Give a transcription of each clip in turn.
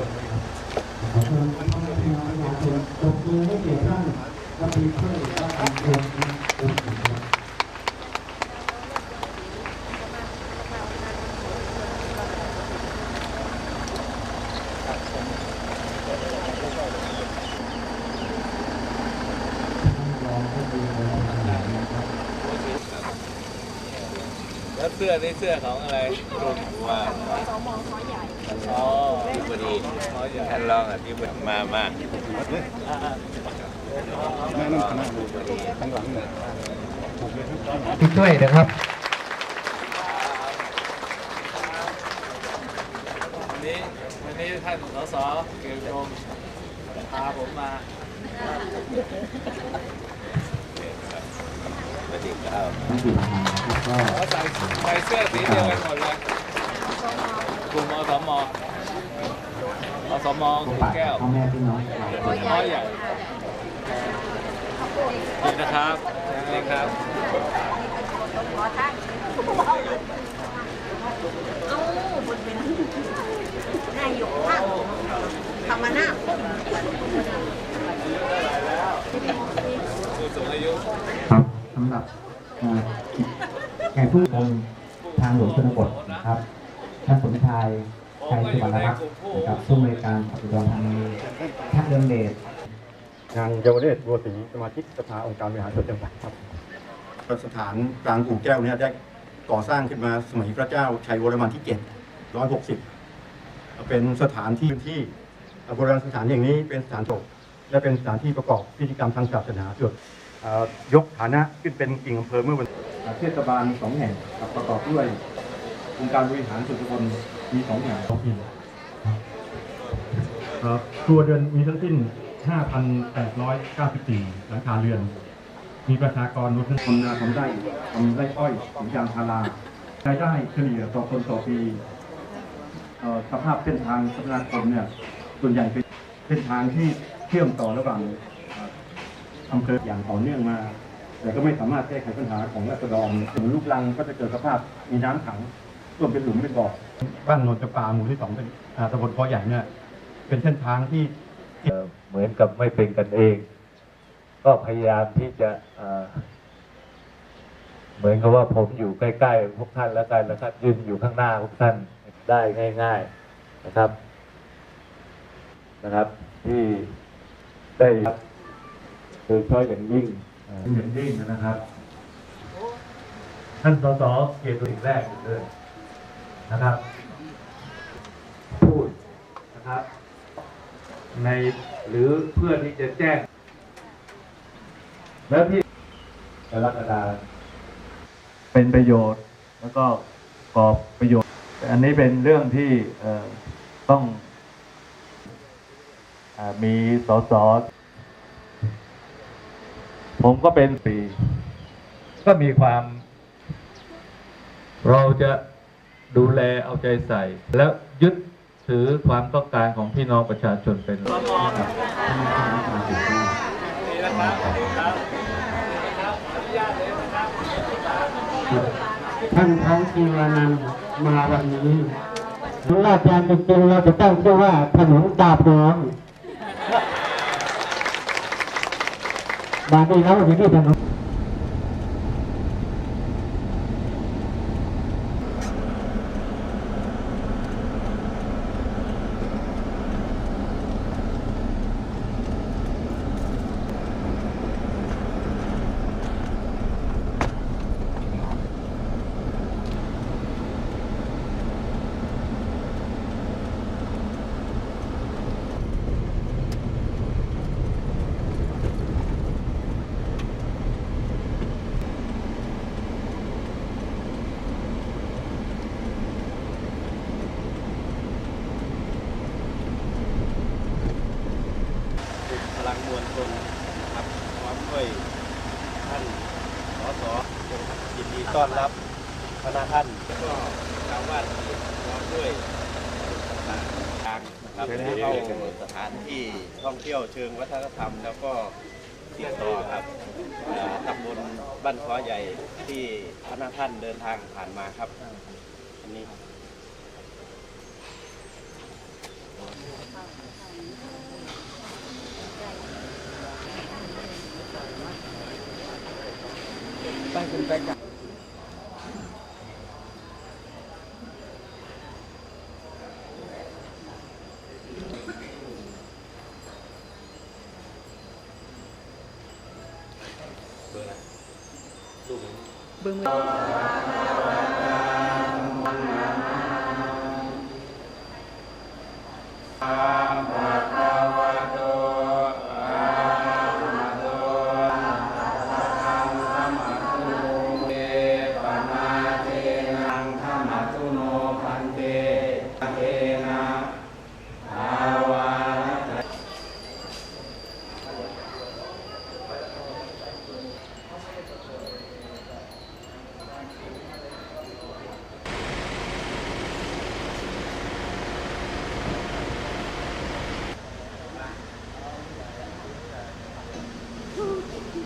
ขอเชิญพี่น้องประชาชนปรบมือให้แก่ท่านรัฐมนตรีว่าการกระทรวงอุตสาหกรรมแล้วเสื้อนี่เสื้อของอะไรกลุ่มว่าสมอใหญ่ ที่พอดีท่านรองอธิบดีมามาผู้ช่วยนะครับวันนี้วันนี้ท่านสสเกียรติชมพาผมมาสวัสดีครับท่านผู้ชมครับก็เขาใส่ใส่เสื้อสีเดียวกันหมดเลย กลุ่มอสมอสมพบคือปะแก้วพ่อแม่พี่น้องน้อยใหญ่นี่นะครับนี่ครับเอ้าบนเป็นนายกค่ะธรรมนาผู้สูงอายุครับสำหรับเอ่อแขกผู้ชมทางหลวงชนบทนะครับ ท่านสมชายชัยสุวรรณรักษ์นะครับผู้อำนวยการปฏิบัติธรรมท่านเรืองเดชนางเยาวเรศบัวศรีสมาชิกสภาองค์การบริหารส่วนจังหวัดครับสถานกลางกู่แก้วเนี่ยได้ก่อสร้างขึ้นมาสมัยพระเจ้าชัยวรมันที่7 160 เป็นสถานที่ที่โบราณสถานอย่างนี้เป็นสถานศพและเป็นสถานที่ประกอบพิธีกรรมทางศาสนาส่วนเอ่อยกฐานะขึ้นเป็นกิ่งอำเภอเมื่อวันเทศบาลสองแห่งครับประกอบด้วย องค์การบริหารส่วนตำบลมีสองแห่งท้องถิ่นเอ่อครัวเรือนมีทั้งสิ้น 5,894 หลังคาเรือน มีประชากรรวมทั้งทำนาทำไร่ทำไร่อ้อยสวนยางพารารายได้เฉลี่ยต่อคนต่อปีเอ่อสภาพเส้นทางคมนาคมเนี่ยส่วนใหญ่เป็นเส้นทางที่เชื่อมต่อระหว่างเอ่ออำเภออย่างต่อเนื่องมา แต่ก็ไม่สามารถแก้ไขปัญหาของรัษฎรถึงลูกลังก็จะเกิดสภาพมีน้ำขัง ท่วมเป็นหลุมเป็นบ่อบ้านโนนจำปาหมู่ที่สองเป็นอ่าตำบลพอใหญ่เนี่ยเป็นเส้นทางที่ เอ่อเหมือนกับไม่เป็นกันเอง ก็พยายามที่จะเอ่อเหมือนกับว่าผมอยู่ใกล้ๆพวกท่านแล้วกันนะครับยืนอยู่ข้างหน้าพวกท่านได้ง่าย ๆนะครับ นะครับ ที่ได้รับโดยเฉพาะอย่างยิ่งเอ่ออย่างยิ่งนะครับ ท่านสสเกียรติสิ่งแรกเลย นะครับ พูดนะครับ ในหรือเพื่อที่จะแจ้ง แล้วที่กรกฎาเป็นประโยชน์แล้วก็กอบประโยชน์แต่อันนี้เป็นเรื่องที่เอ่อต้องอามีสสผมก็เป็นปีก็มีความ เราจะ ดูแลเอาใจใส่ แล้วยึดถือความต้องการของพี่น้องประชาชนเป็นหลักนี่นะครับนี่วันะครับอนุญาตเลยนะครับท่านท้องจีวานันมาวันนี้ราชการจริงๆเราจะตั้งชื่อว่าถนนดาบน้องบานนี้เราอยู่ที่ถนน ชนนะครับพร้อมด้วยท่านสสยินดีต้อนรับคณะท่านก็ชาวบ้านที่พร้อมด้วยต่างทางนะครับเข้าสถานที่ท่องเที่ยวเชิงวัฒนธรรม แล้วก็ติดต่อครับตำบลบ้านคอใหญ่ที่คณะท่านเดินทางผ่านมาครับอันนี้ fintech Bơm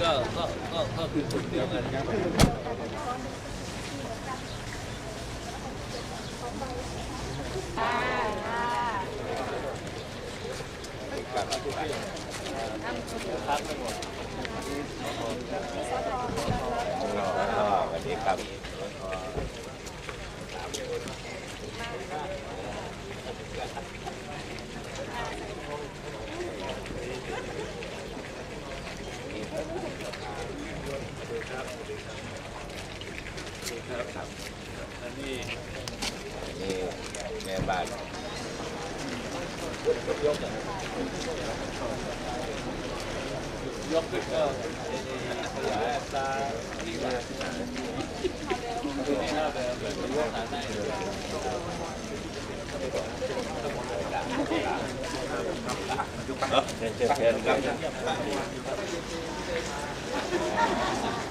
ก็ก็ก็ก็คือกลุ่มเดียวกันครับสวัสดีครับ นนี้นี่แม่บ้านยกขึ้นก็ขยายอัตรานี่แหละนี่น่าจะเป็นยกฐานได้เลยเชิญเชิญเชิญครับเ